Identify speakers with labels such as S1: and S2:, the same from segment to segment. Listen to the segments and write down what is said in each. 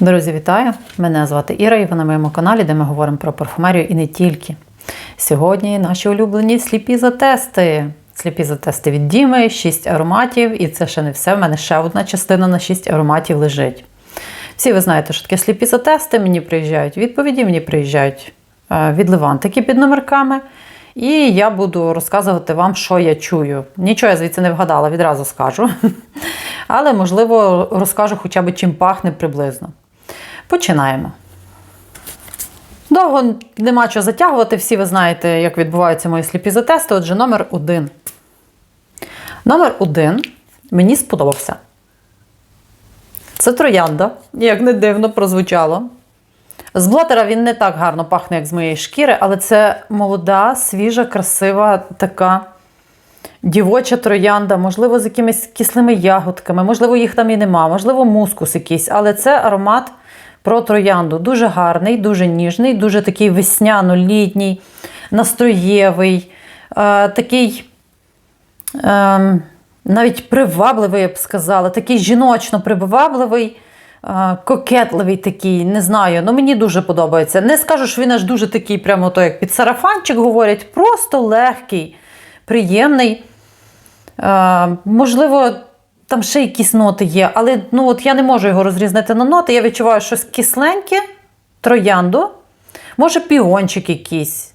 S1: Друзі, вітаю! Мене звати Іра, і ви на моєму каналі, де ми говоримо про парфумерію і не тільки. Сьогодні наші улюблені сліпі затести. Сліпі затести від Діми, 6 ароматів, і це ще не все. В мене ще одна частина на 6 ароматів лежить. Всі ви знаєте, що таке сліпі затести. Мені приїжджають відповіді, мені приїжджають е, від Левантики під номерками. І я буду розказувати вам, що я чую. Нічого я звідси не вгадала, відразу скажу. Але, можливо, розкажу хоча б чим пахне приблизно. Починаємо. Довго нема чого затягувати. Всі ви знаєте, як відбуваються мої сліпі затести. Отже, номер один. Номер один мені сподобався. Це троянда, як не дивно прозвучало. З блотера він не так гарно пахне, як з моєї шкіри, але це молода, свіжа, красива така дівоча троянда, можливо, з якимись кислими ягодками, можливо, їх там і нема, можливо, мускус якийсь, але це аромат про троянду. Дуже гарний, дуже ніжний, дуже такий весняно-літній, настроєвий, е, такий. Е, навіть привабливий, я б сказала, такий жіночно привабливий, е, кокетливий такий, не знаю. Ну мені дуже подобається. Не скажу, що він аж дуже такий, прямо то, як під сарафанчик говорять, просто легкий, приємний. Е, можливо, там ще якісь ноти є, але ну, от я не можу його розрізнити на ноти. Я відчуваю щось кисленьке, троянду, може, піончик якийсь.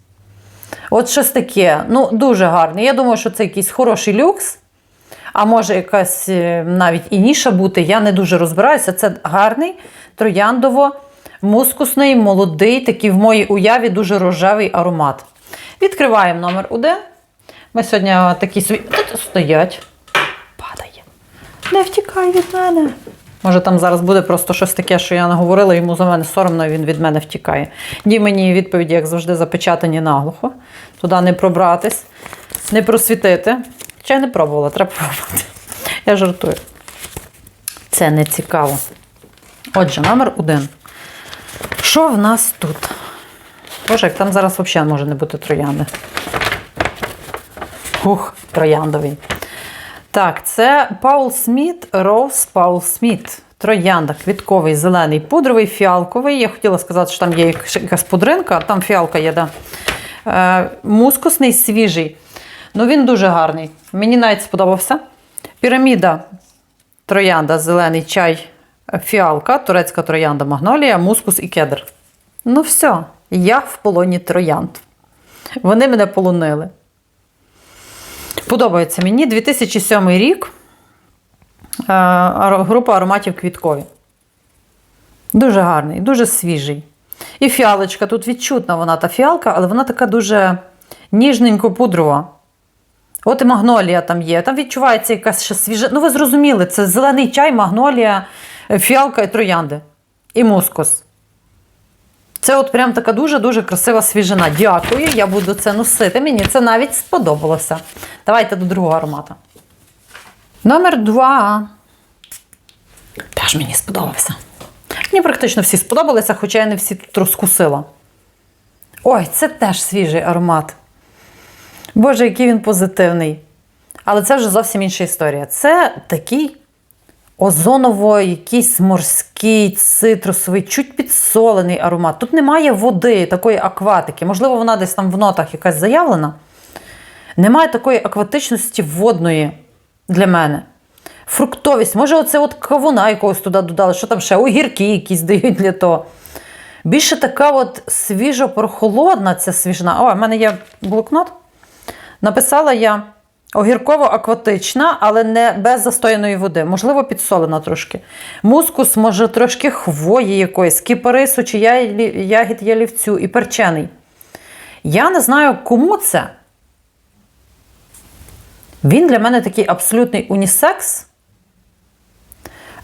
S1: От щось таке. Ну, дуже гарний. Я думаю, що це якийсь хороший люкс. А може якась е, навіть і ніша бути, я не дуже розбираюся. Це гарний, трояндово-мускусний, молодий, такий в моїй уяві дуже рожевий аромат. Відкриваємо номер один. Ми сьогодні такі собі. Тут стоять. Не втікай від мене. Може, там зараз буде просто щось таке, що я не говорила, йому за мене соромно, і він від мене втікає. Ні, мені відповіді, як завжди, запечатані наглухо. Туди не пробратись, не просвітити. Ще не пробувала, треба пробувати. Я жартую. Це не цікаво. Отже, номер один. Що в нас тут? Боже, як там зараз взагалі може не бути троянди. Ух, трояндовий. Так, це Паул Сміт, Роуз Паул Сміт. Троянда, квітковий, зелений, пудровий, фіалковий. Я хотіла сказати, що там є якась пудринка, там фіалка є, да. Е, мускусний, свіжий. Ну, він дуже гарний. Мені навіть сподобався. Піраміда, троянда, зелений чай, фіалка, турецька троянда, магнолія, мускус і кедр. Ну, все, я в полоні троянд. Вони мене полонили. Подобається мені 2007 рік. Е, Група ароматів квіткові. Дуже гарний, дуже свіжий. І фіалочка, тут відчутна вона та фіалка, але вона така дуже ніжненько пудрова. От і магнолія там є. Там відчувається якась ще свіжа. Ну, ви зрозуміли, це зелений чай, магнолія, фіалка і троянди. І мускус. Це от прям така дуже-дуже красива свіжина. Дякую, я буду це носити. Мені це навіть сподобалося. Давайте до другого аромату. Номер два. Теж мені сподобався. Мені практично всі сподобалися, хоча я не всі тут розкусила. Ой, це теж свіжий аромат. Боже, який він позитивний. Але це вже зовсім інша історія. Це такий озоново, якийсь морський, цитрусовий, чуть підсолений аромат. Тут немає води, такої акватики. Можливо, вона десь там в нотах якась заявлена. Немає такої акватичності водної для мене. Фруктовість. Може, оце от кавуна якогось туди додали, що там ще огірки якісь дають для того. Більше така от свіжо-прохолодна ця свіжина. О, в мене є блокнот. Написала я огірково-акватична, але не без застояної води. Можливо, підсолена трошки. Мускус, може, трошки хвої якоїсь, кіпарису чи ягід ялівцю і перчений. Я не знаю, кому це. Він для мене такий абсолютний унісекс.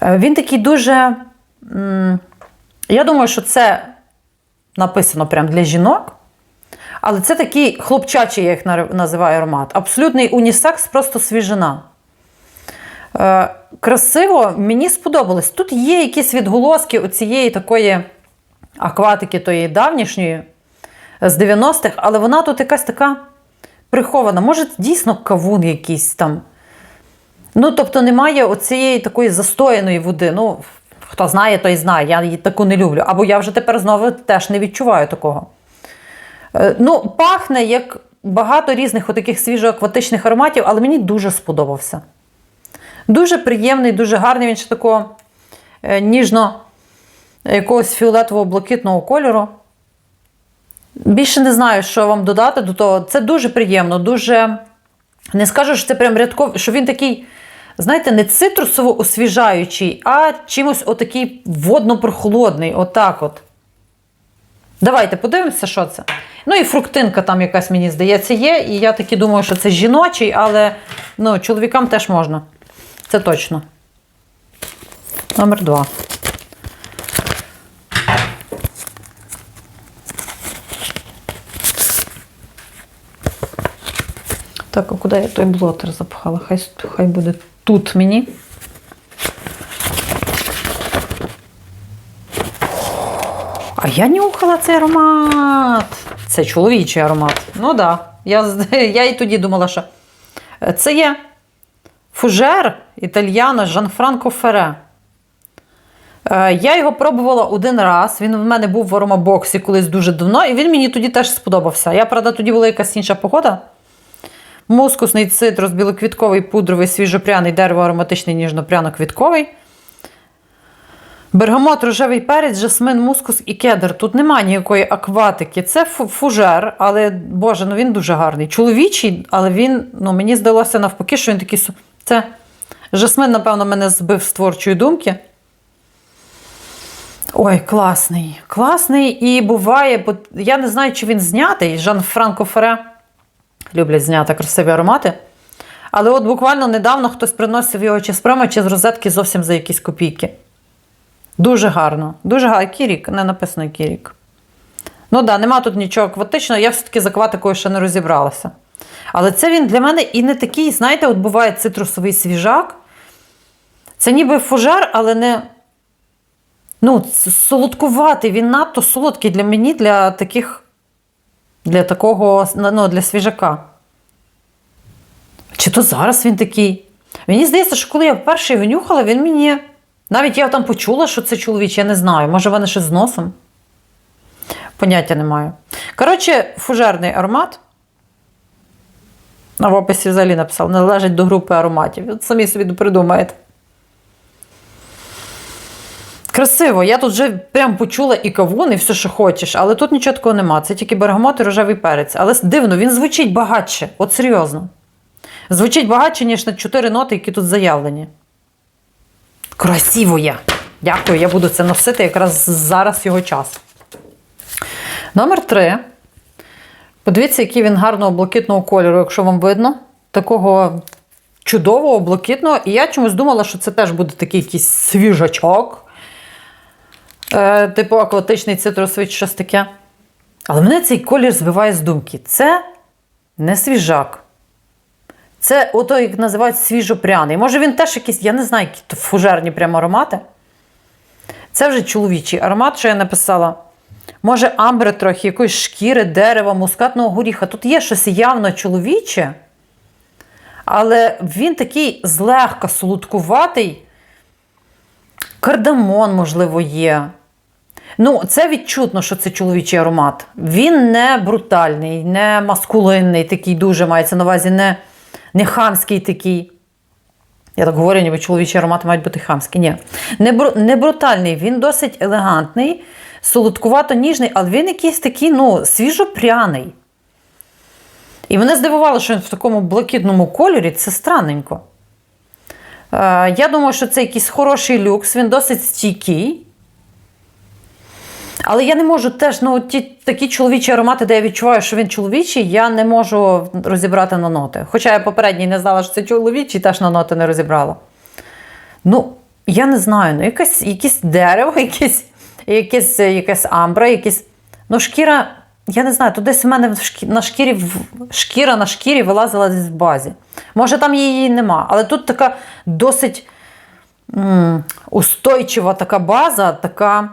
S1: Е, Він такий дуже. Я думаю, що це написано прямо для жінок. Але це такий хлопчачий, я їх називаю аромат. Абсолютний унісекс, просто свіжина. Е, красиво, мені сподобалось. Тут є якісь відголоски оцієї такої акватики, тої давнішньої з 90-х, але вона тут якась така прихована. Може, дійсно кавун якийсь там. Ну, тобто немає оцієї такої застояної води. Ну, Хто знає, той знає. Я її таку не люблю. Або я вже тепер знову теж не відчуваю такого. Е, Ну, пахне як багато різних отаких свіжоакватичних ароматів, але мені дуже сподобався. Дуже приємний, дуже гарний. Він ще такого е, ніжно якогось фіолетово-блакитного кольору. Більше не знаю, що вам додати до того. Це дуже приємно, дуже. Не скажу, що це прям рядковий, що він такий, знаєте, не цитрусово освіжаючий, а чимось отакий водно-прохолодний. Отак от. Давайте подивимося, що це. Ну і фруктинка там якась, мені здається, є. І я таки думаю, що це жіночий, але ну, чоловікам теж можна. Це точно. Номер два. Так, а куди я той блотер запхала? Хай, хай буде тут мені. А я нюхала цей аромат. Це чоловічий аромат. Ну так. Да. Я, я і тоді думала, що це є фужер Жанфранко Фере. Е, Я його пробувала один раз. Він в мене був в аромабоксі колись дуже давно, і він мені тоді теж сподобався. Я, правда, тоді була якась інша погода. Мускусний цитрус, білоквітковий, пудровий, свіжопряний, дерево ароматичний, ніжно-пряно-квітковий. Бергамот, рожевий перець, жасмин, мускус і кедр. Тут немає ніякої акватики. Це фужер, але Боже, ну він дуже гарний. Чоловічий, але він, ну мені здалося навпаки, що він такий. Це жасмин, напевно, мене збив з творчої думки. Ой, класний. Класний. І буває, бо я не знаю, чи він знятий. Жан Франко Фере люблять зняти красиві аромати. Але от буквально недавно хтось приносив його чи з прямо, чи з розетки зовсім за якісь копійки. Дуже гарно. Дуже гарно. Який рік? Не написано, який рік. Ну да, нема тут нічого акватичного, я все-таки за акватикою ще не розібралася. Але це він для мене і не такий, знаєте, от буває цитрусовий свіжак. Це ніби фужер, але не. Ну, солодкуватий, він надто солодкий для мені, для таких. Для такого, ну, для свіжака. Чи то зараз він такий? Мені здається, що коли я вперше його нюхала, він мені. Навіть я там почула, що це чоловічий, я не знаю. Може, вони ще з носом? Поняття не маю. Коротше, фужерний аромат. А в описі взагалі написав, належить до групи ароматів. Самі собі придумаєте. Красиво, я тут вже прям почула і кавун, і все, що хочеш, але тут нічого такого нема. Це тільки бергамот і рожевий перець. Але дивно, він звучить багатше. От серйозно. Звучить багатше, ніж на чотири ноти, які тут заявлені. Красиво є. Дякую, я буду це носити якраз зараз його час. Номер три. Подивіться, який він гарного блакитного кольору, якщо вам видно. Такого чудового, блакитного. І я чомусь думала, що це теж буде такий якийсь свіжачок. Е, типу акватичний цитрусовий щось таке. Але мене цей колір збиває з думки. Це не свіжак. Це ото, як називають свіжопряний. Може він теж якийсь, я не знаю, які фужерні прямо аромати. Це вже чоловічий аромат, що я написала. Може, амбри трохи, якоїсь шкіри, дерева, мускатного горіха. Тут є щось явно чоловіче, але він такий злегка солодкуватий. Кардамон, можливо, є. Ну, це відчутно, що це чоловічий аромат. Він не брутальний, не маскулинний, такий дуже мається на увазі, не, не хамський такий. Я так говорю, ніби чоловічі аромати мають бути хамські. Ні. Не, бру- не брутальний, він досить елегантний, солодкувато-ніжний, але він якийсь такий, ну, свіжопряний. І мене здивувало, що він в такому блакитному кольорі це странненько. Е, я думаю, що це якийсь хороший люкс, він досить стійкий. Але я не можу теж, ну, ті такі чоловічі аромати, де я відчуваю, що він чоловічий, я не можу розібрати на ноти. Хоча я попередній не знала, що це чоловічий, теж на ноти не розібрала. Ну, я не знаю, ну, якесь, якесь дерево, якесь, якесь, якесь амбра, якесь. Ну, шкіра, я не знаю, тут десь мене в шкі- на шкірі, шкіра на шкірі вилазила десь в базі. Може, там її нема, але тут така досить устойчива така база, така.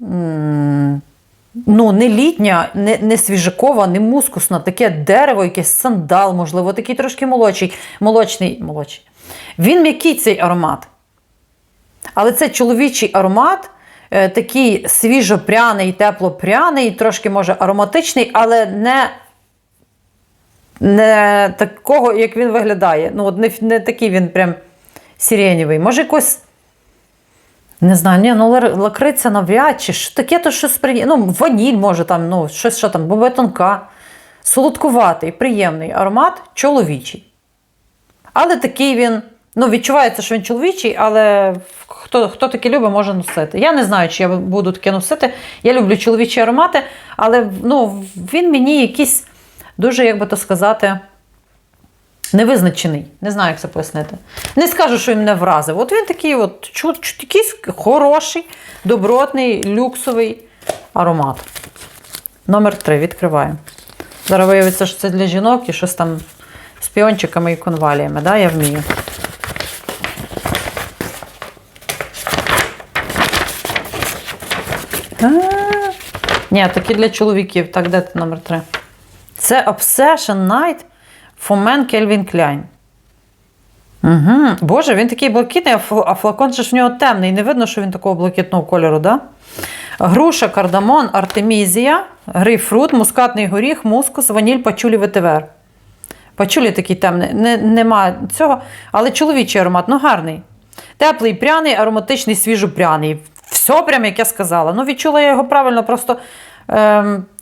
S1: Ну, не літня, не, не свіжакова, не мускусна, таке дерево, якесь сандал, можливо, такий трошки молодший, молочний, молодший. Він м'який цей аромат. Але це чоловічий аромат, е, такий свіжопряний, теплопряний, трошки може ароматичний, але не, не такого, як він виглядає. Ну, от не, не такий він прям сиренєвий. Може, якось. Не знаю, ні, ну лакриця навряд чи що таке, то щось приємне. Ну, ваніль може там, ну, щось що там, бобе тонка. Солодкуватий, приємний аромат чоловічий. Але такий він, ну, відчувається, що він чоловічий, але хто, хто таке любить, може носити. Я не знаю, чи я буду таке носити. Я люблю чоловічі аромати, але ну, він мені якийсь дуже, як би то сказати, невизначений. Не знаю, як це пояснити. Не скажу, що він мене вразив. От він такий, от, чу, чу, якийсь хороший, добротний, люксовий аромат. Номер три відкриваємо. Зараз виявиться, що це для жінок і щось там з піончиками і конваліями. Да? Я вмію. А, Ні, такі для чоловіків. Так, де ти номер три? Це Obsession Night Men Calvin Klein. Угу. Боже, він такий блакитний, а флакон же ж в нього темний. Не видно, що він такого блакитного кольору, да? Груша, кардамон, артемізія, грейпфрут, мускатний горіх, мускус, ваніль, пачулі, ветивер. Пачулі такий темний, не, нема цього, але чоловічий аромат, ну гарний. Теплий, пряний, ароматичний, свіжопряний. Все прямо, як я сказала. Ну, відчула я його правильно, просто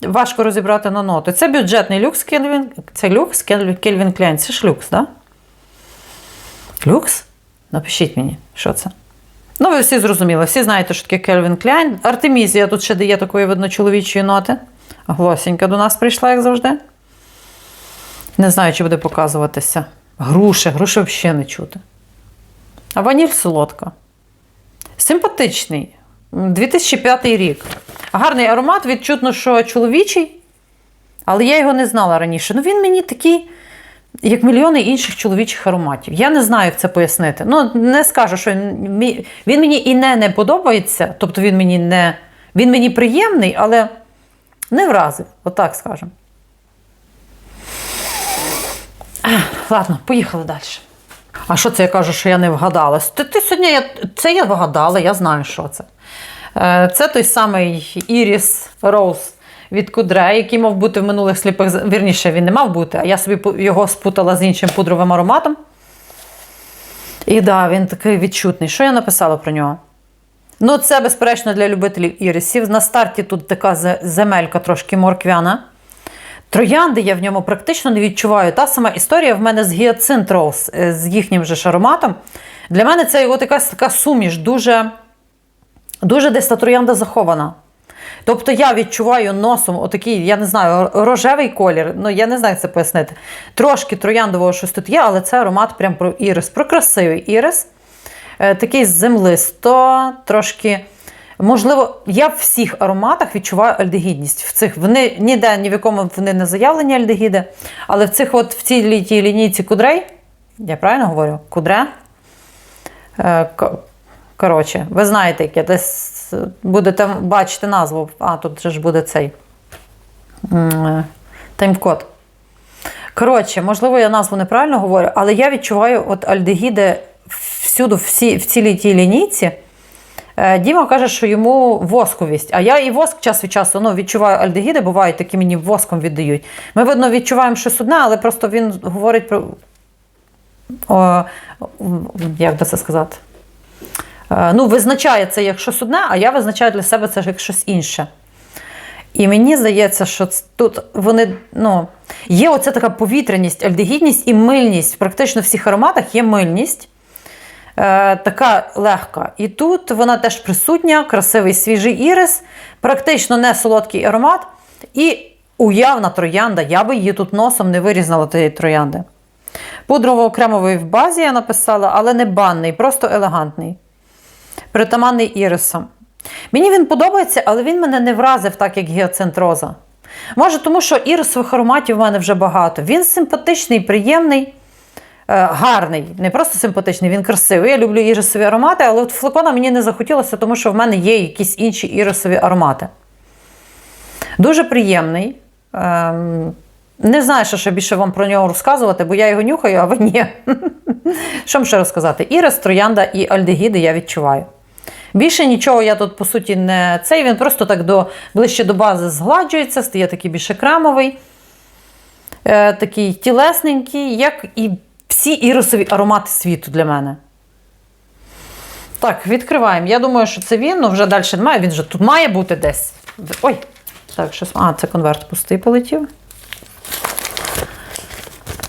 S1: важко розібрати на ноти. Це бюджетний люкс Кельвін. Це люкс Кельвін, Кельвін Кляйн. Це ж люкс, так? Да? Люкс? Напишіть мені, що це. Ну, ви всі зрозуміли, всі знаєте, що таке Кельвін Кляйн. Артемізія тут ще дає такої, видно, чоловічої ноти. Глосінька до нас прийшла, як завжди. Не знаю, чи буде показуватися. Груші, груші взагалі не чути. А ваніль солодка. Симпатичний. 2005 рік. Гарний аромат, відчутно, що чоловічий, але я його не знала раніше. Ну, він мені такий, як мільйони інших чоловічих ароматів. Я не знаю, як це пояснити. Ну, не скажу, що він, мені і не, не подобається, тобто він мені не. Він мені приємний, але не вразив, отак скажемо. Ладно, поїхали далі. А що це я кажу, що я не вгадала? Ти, ти сьогодні я, це я вгадала, я знаю, що це. Е, Це той самий Іріс Роуз від Кудре, який мав бути в минулих сліпих. Вірніше, він не мав бути, а я собі його спутала з іншим пудровим ароматом. І да, він такий відчутний. Що я написала про нього? Ну, це, безперечно, для любителів ірисів. На старті тут така земелька трошки морквяна. Троянди я в ньому практично не відчуваю. Та сама історія в мене з Rose, е, з їхнім же ароматом. Для мене це от якась така суміш, дуже, дуже десь та троянда захована. Тобто я відчуваю носом отакий, я не знаю, рожевий колір, ну я не знаю, як це пояснити. Трошки трояндового щось тут є, але це аромат прям про ірис, про красивий ірис. Е, Такий землисто, трошки. Можливо, я в всіх ароматах відчуваю альдегідність. В цих вони ніде ні в якому вони не заявлені альдегіди, але в цих от в цій літій лінійці кудрей, я правильно говорю? Кудре. Е, ко- Коротше, ви знаєте, яке десь будете бачити назву. А, тут же ж буде цей е, тайм-код. Коротше, можливо, я назву неправильно говорю, але я відчуваю от альдегіди всюди, всі, в цілій тій лінійці. Е, Діма каже, що йому восковість. А я і воск час від часу ну, відчуваю альдегіди, бувають, такі мені воском віддають. Ми, видно, відчуваємо щось одне, але просто він говорить про. О, як би це сказати? Е, Ну, визначає це як щось одне, а я визначаю для себе це як щось інше. І мені здається, що тут вони, ну, є оця така повітряність, альдегідність і мильність. Практично в всіх ароматах є мильність. Е, така легка. І тут вона теж присутня, красивий свіжий ірис, практично не солодкий аромат і уявна троянда. Я би її тут носом не вирізнала тієї троянди. Пудрово-окремовий в базі я написала, але не банний, просто елегантний. Притаманний ірисом. Мені він подобається, але він мене не вразив так, як гіацинт роза. Може, тому що ірисових ароматів в мене вже багато. Він симпатичний, приємний, гарний. Не просто симпатичний, він красивий. Я люблю ірисові аромати, але от флакона мені не захотілося, тому що в мене є якісь інші ірисові аромати. Дуже приємний. Ем, не знаю, що ще більше вам про нього розказувати, бо я його нюхаю, а ви ні. Що вам ще розказати? Ірис, троянда і альдегіди я відчуваю. Більше нічого я тут, по суті, не цей. Він просто так до, ближче до бази згладжується, стає такий більше кремовий, е, такий тілесненький, як і всі ірисові аромати світу для мене. Так, відкриваємо. Я думаю, що це він, ну вже далі немає. Він же тут має бути десь. Ой! Так, щось. А, це конверт пустий полетів.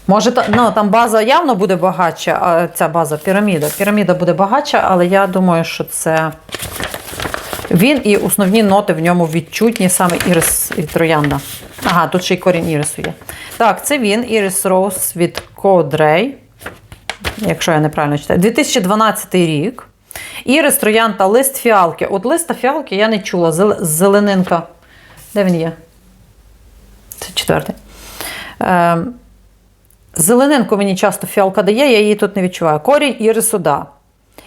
S1: Може, та, ну, там база явно буде багатша, а ця база піраміда. Піраміда буде багатша, але я думаю, що це він і основні ноти в ньому відчутні, саме ірис і троянда. Ага, тут ще й корінь ірису є. Так, це він, Ірис Роуз від Кодрей. Якщо я неправильно читаю. 2012 рік. Ірис, троянда, лист фіалки. От листа фіалки я не чула. Зеленинка. Де він є? Це четвертий. Ем, Зеленинку мені часто фіалка дає, я її тут не відчуваю. Корінь ірису, да.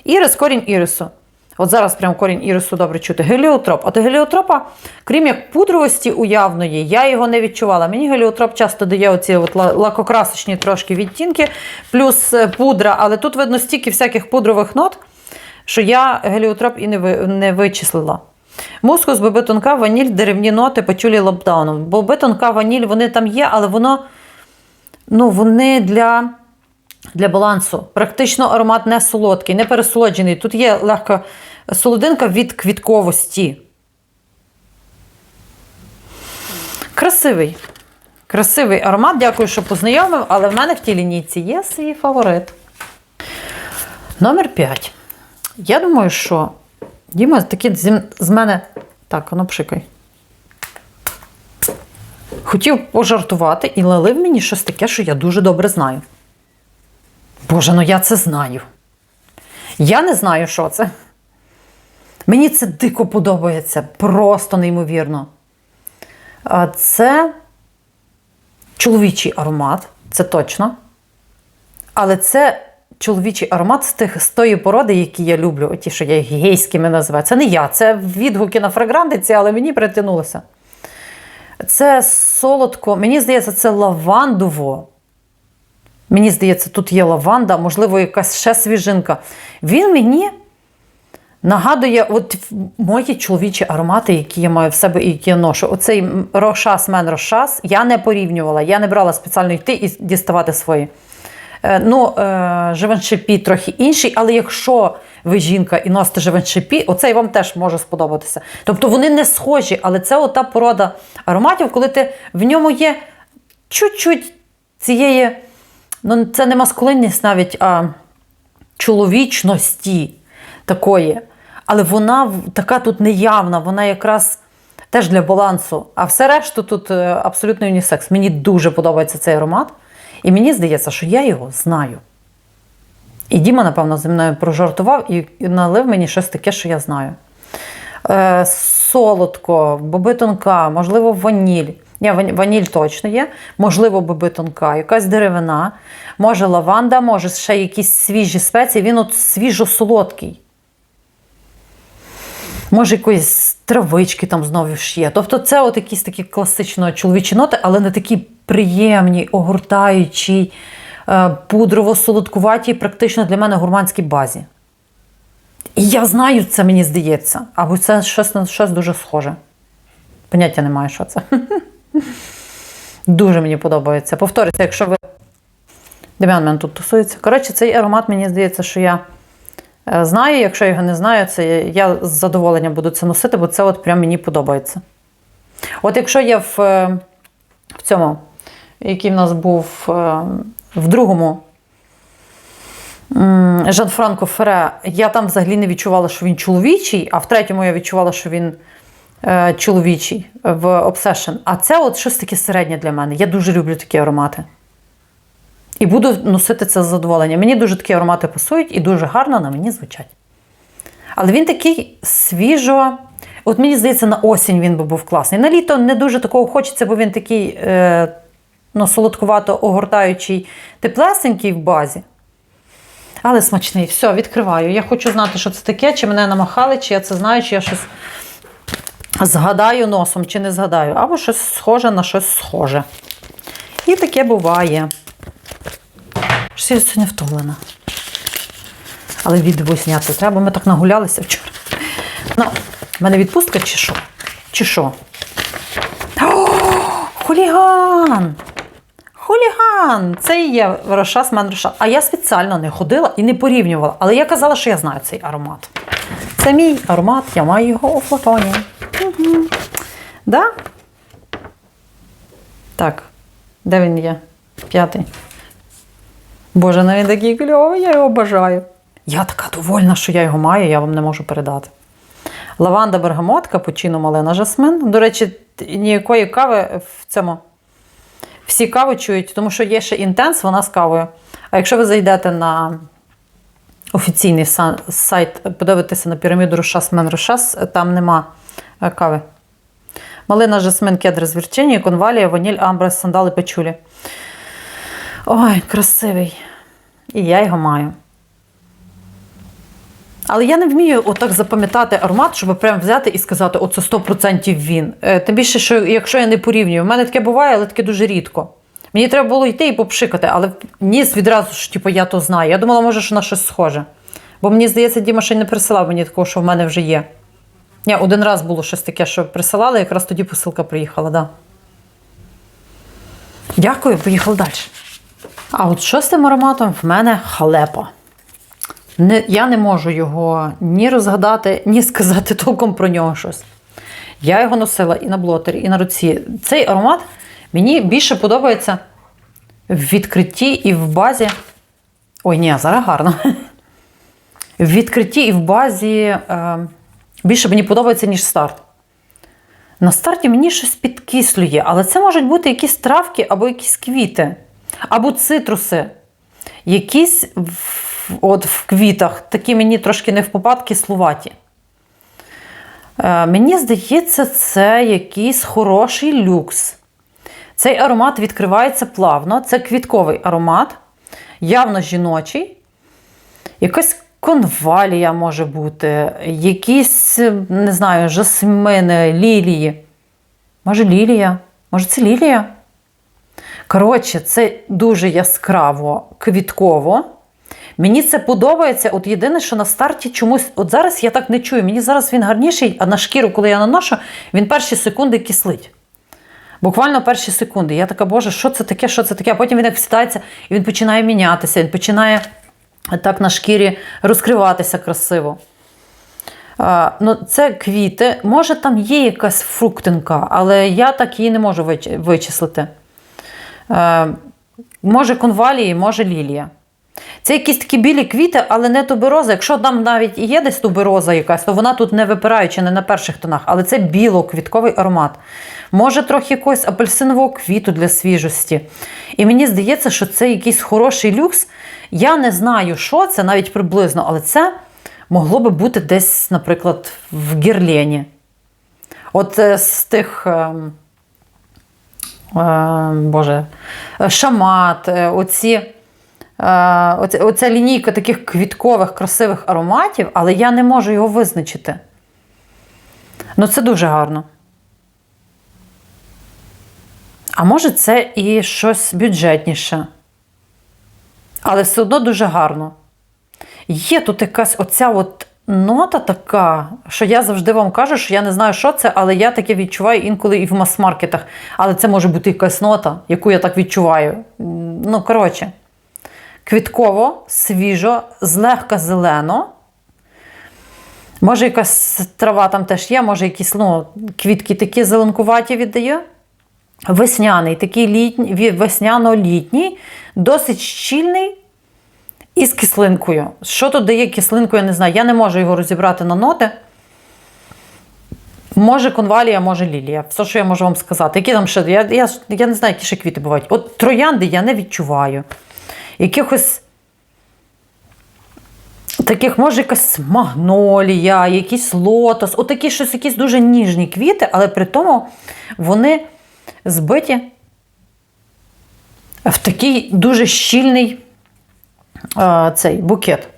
S1: Ірис, корінь ірису. От зараз прям корінь ірису добре чути. Геліотроп. От геліотропа, крім як пудровості уявної, я його не відчувала. Мені геліотроп часто дає оці от лакокрасочні трошки відтінки, плюс е, пудра, але тут видно стільки всяких пудрових нот, що я геліотроп і не, ви, не вичислила. Мускус, боби тонка, ваніль, деревні ноти, пачулі лапдауном. Боби тонка, ваніль, вони там є, але воно ну, вони для, для балансу. Практично аромат не солодкий, не пересолоджений. Тут є легка солодинка від квітковості. Красивий. Красивий аромат. Дякую, що познайомив, але в мене в тій лінійці є свій фаворит. Номер 5. Я думаю, що Діма такий з мене. Так, ну пшикай. Хотів пожартувати і налив мені щось таке, що я дуже добре знаю. Боже, ну я це знаю. Я не знаю, що це. Мені це дико подобається, просто неймовірно. Це чоловічий аромат, це точно. Але це чоловічий аромат з, тих, з тої породи, які я люблю, оті, що я їх гейськими називаю. Це не я, це відгуки на фрагрантиці, але мені притягнулося. Це солодко, мені здається, це лавандово. Мені здається, тут є лаванда, можливо, якась ще свіжинка. Він мені нагадує от мої чоловічі аромати, які я маю в себе і які я ношу. Оцей Рошас Мен Рошас я не порівнювала, я не брала спеціально йти і діставати свої. Е, Ну, е, Живеншипі трохи інший, але якщо ви жінка і носите Живеншипі, оцей вам теж може сподобатися. Тобто вони не схожі, але це ота порода ароматів, коли ти в ньому є чуть-чуть цієї, ну це не маскулинність навіть, а чоловічності такої. Але вона така тут неявна, вона якраз теж для балансу. А все решту тут е, абсолютно унісекс. Мені дуже подобається цей аромат. І мені здається, що я його знаю. І Діма, напевно, зі мною прожартував і налив мені щось таке, що я знаю. Е, солодко, боби тонка, можливо, ваніль. Ні, ваніль точно є, можливо, боби тонка, якась деревина, може лаванда, може ще якісь свіжі спеції. Він от свіжо-солодкий. Може, якоїсь травички там знову ж є. Тобто, це от якісь такі класично чоловічі ноти, але не такі приємні, огортаючі, е, пудрово-солодкуваті, практично для мене гурманській базі. І я знаю це, мені здається. Або це щось на щось дуже схоже. Поняття немає, що це. Дуже мені подобається. Повторюся, якщо ви. Дем'ян мене тут тусується. Коротше, цей аромат, мені здається, що я е, знаю. Якщо його не знаю, це я- з задоволенням буду це носити, бо це от прям мені подобається. От якщо я в, е, в цьому, який в нас був е, в другому Жан-Франко Фере, я там взагалі не відчувала, що він чоловічий, а в третьому я відчувала, що він чоловічий в Obsession. А це от щось таке середнє для мене. Я дуже люблю такі аромати. І буду носити це з задоволенням. Мені дуже такі аромати пасують і дуже гарно на мені звучать. Але він такий свіжо. От мені здається, на осінь він би був класний. На літо не дуже такого хочеться, бо він такий е, ну, солодкувато огортаючий, теплесенький в базі. Але смачний. Все, відкриваю. Я хочу знати, що це таке, чи мене намахали, чи я це знаю, чи я щось згадаю носом, чи не згадаю. Або щось схоже на щось схоже. І таке буває. Щось я сьогодні втомлена. Але відео зняти треба, ми так нагулялися вчора. Ну, в мене відпустка чи що? Чи що? Хуліган! Хуліган! Це і є Рошас Мен Рошас. А я спеціально не ходила і не порівнювала. Але я казала, що я знаю цей аромат. Це мій аромат, я маю його у флаконі. Угу. Да? Так, де він є? П'ятий. Боже, ну він такий кльовий, я його бажаю. Я така довольна, що я його маю, я вам не можу передати. Лаванда, бергамот, капучино, малина, жасмин. До речі, ніякої кави в цьому. Всі каву чують, тому що є ще інтенс, вона з кавою. А якщо ви зайдете на офіційний сайт, подивитися на піраміду Рошас Мен Рошас, там нема е, кави. Малина, жасмин, кедр з вірчині, конвалія, ваніль, амбра, сандали, печулі. Ой, красивий. І я його маю. Але я не вмію отак запам'ятати аромат, щоб прям взяти і сказати, оце 100% він. Е, Тим більше, що якщо я не порівнюю, в мене таке буває, але таке дуже рідко. Мені треба було йти і попшикати, але ніс відразу ж, типу, я то знаю. Я думала, може, що на щось схоже. Бо мені здається, Діма ще не присилав мені такого, що в мене вже є. Ні, один раз було щось таке, що присилали, якраз тоді посилка приїхала. Да. Дякую, поїхали далі. А от що з тим ароматом в мене халепа. Не, я не можу його ні розгадати, ні сказати толком про нього щось. Я його носила і на блотері, і на руці. Цей аромат мені більше подобається в відкритті і в базі. Ой, ні, зараз гарно. В відкритті і в базі е, більше мені подобається, ніж старт. На старті мені щось підкислює, але це можуть бути якісь травки або якісь квіти, або цитруси. Якісь в, от в квітах, такі мені трошки не в попад кислуваті. Е, мені здається, це якийсь хороший люкс. Цей аромат відкривається плавно, це квітковий аромат, явно жіночий. Якась конвалія може бути, якісь, не знаю, жасмини, лілії. Може, лілія? Може, це лілія? Коротше, це дуже яскраво, квітково. Мені це подобається. От єдине, що на старті чомусь, от зараз я так не чую. Мені зараз він гарніший, а на шкіру, коли я наношу, він перші секунди кислить. Буквально перші секунди. Я така, боже, що це таке, що це таке? А потім він як всітається і він починає мінятися, він починає так на шкірі розкриватися красиво. А, ну, Це квіти. Може, там є якась фруктинка, але я так її не можу вичислити. Е, може конвалії, може лілія. Це якісь такі білі квіти, але не тубероза. Якщо там навіть і є десь тубероза якась, то вона тут не випираючи, не на перших тонах, але це біло-квітковий аромат. Може, трохи якогось апельсинового квіту для свіжості. І мені здається, що це якийсь хороший люкс. Я не знаю, що це, навіть приблизно, але це могло би бути десь, наприклад, в гірлені. От е, з тих. ем, е, Боже, шамат, е, оці, е, оця, лінійка таких квіткових, красивих ароматів, але я не можу його визначити. Ну, це дуже гарно. А може, це і щось бюджетніше. Але все одно дуже гарно. Є тут якась оця от нота така, що я завжди вам кажу, що я не знаю, що це, але я таке відчуваю інколи і в мас-маркетах. Але це може бути якась нота, яку я так відчуваю. Ну, коротше, квітково, свіжо, злегка зелено. Може, якась трава там теж є, може, якісь ну, квітки такі зеленкуваті віддаю. Весняний, такий літній, весняно-літній, досить щільний і з кислинкою. Що тут дає кислинку, я не знаю. Я не можу його розібрати на ноти. Може конвалія, може лілія. Все, що я можу вам сказати. Які там ще, я, я, я не знаю, які ще квіти бувають. От троянди я не відчуваю. Якихось таких, може, якась магнолія, якийсь лотос, отакі щось, якісь дуже ніжні квіти, але при тому вони збиті в такий дуже щільний е, цей букет.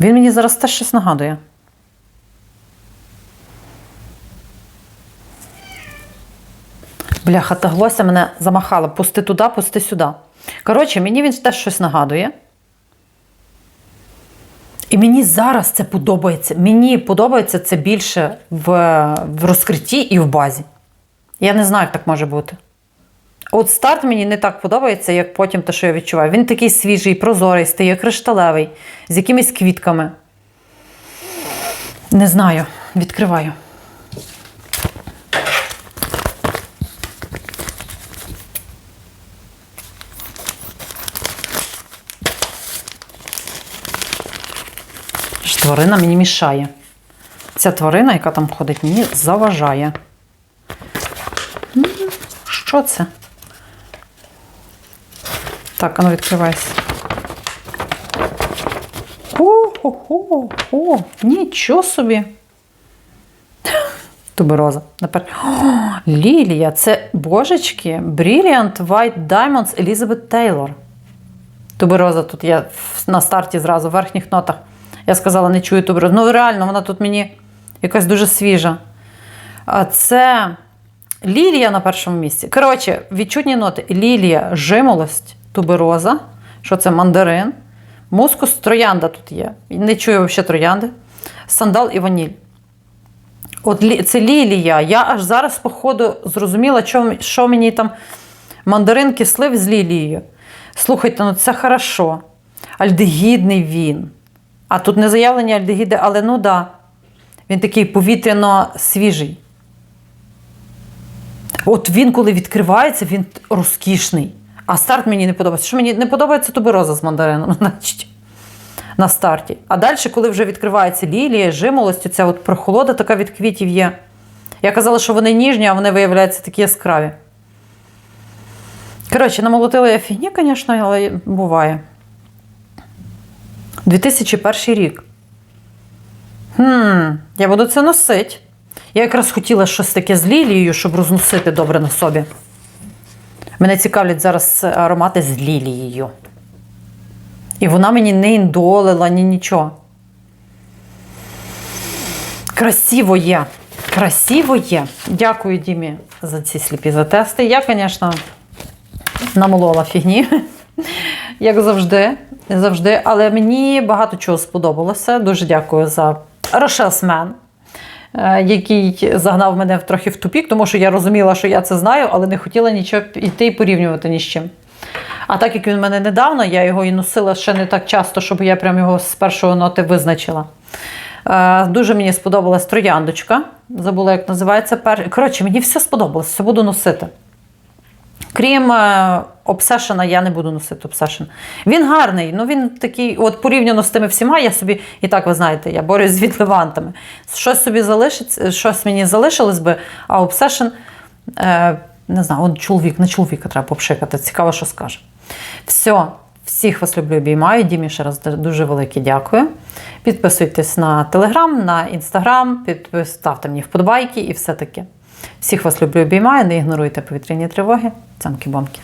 S1: Він мені зараз теж щось нагадує. Бляха, та глося мене замахала. Пусти туди, пусти сюди. Коротше, мені він теж щось нагадує. І мені зараз це подобається. Мені подобається це більше в, в розкритті і в базі. Я не знаю, як так може бути. От старт мені не так подобається, як потім те, що я відчуваю. Він такий свіжий, прозорий, стає кришталевий, з якимись квітками. Не знаю, відкриваю. Ж Тварина мені мішає. Ця тварина, яка там ходить, мені заважає. Що це? Так, ану відкривайся. О-хо-хо, о, нічого собі. Тубероза. Напер... О, Лілія, це божечки. Brilliant White Diamonds Elizabeth Taylor. Тубероза тут я на старті зразу, в верхніх нотах. Я сказала, не чую туберозу. Ну, реально, вона тут мені якась дуже свіжа. Це лілія на першому місці. Коротше, відчутні ноти: лілія, жимолость, тубероза. Що це мандарин? Мускус, троянда тут є. Не чую взагалі троянди. Сандал і ваніль. От це лілія. Я аж зараз, походу, зрозуміла, що мені там мандарин кислив з лілією. Слухайте, ну це хорошо. Альдегідний він. А тут не заявлені альдегіди, але ну да. Він такий повітряно свіжий. От він, коли відкривається, він розкішний. А старт мені не подобається. Що мені не подобається тубероза з мандарином, значить, на старті. А далі, коли вже відкривається лілія, жимолость, ця от прохолода така від квітів є. Я казала, що вони ніжні, а вони виявляються такі яскраві. Коротше, намолотила я фігні, звісно, але буває. 2001 рік. Хм, я буду це носити. Я якраз хотіла щось таке з лілією, щоб розносити добре на собі. Мене цікавлять зараз аромати з лілією. І вона мені не індолила, ні нічого. Красиво є. Красиво є. Дякую Дімі за ці сліпі затести. Я, звісно, намолола фігні, як завжди. Завжди. Але мені багато чого сподобалося. Дуже дякую за Рошесмен, який загнав мене трохи в тупік, тому що я розуміла, що я це знаю, але не хотіла нічого йти і порівнювати ні з чим. А так як він в мене недавно, я його і носила ще не так часто, щоб я прям його з першої ноти визначила. Е, Дуже мені сподобалась трояндочка. Забула, як називається. Коротше, мені все сподобалось, все буду носити. Крім Obsession, я не буду носити Obsession. Він гарний, ну він такий, от порівняно з тими всіма, я собі, і так ви знаєте, я борюсь з відливантами. Щось собі залишиться, щось мені залишилось би, а Obsession, е, не знаю, он чоловік, на чоловіка треба попшикати. Цікаво, що скаже. Все. Всіх вас люблю, обіймаю. Дімі ще раз дуже велике дякую. Підписуйтесь на телеграм, на інстаграм, підпис- ставте мені вподобайки і все таке. Всіх вас люблю, обіймаю. Не ігноруйте повітряні тривоги. Цямки-бомки.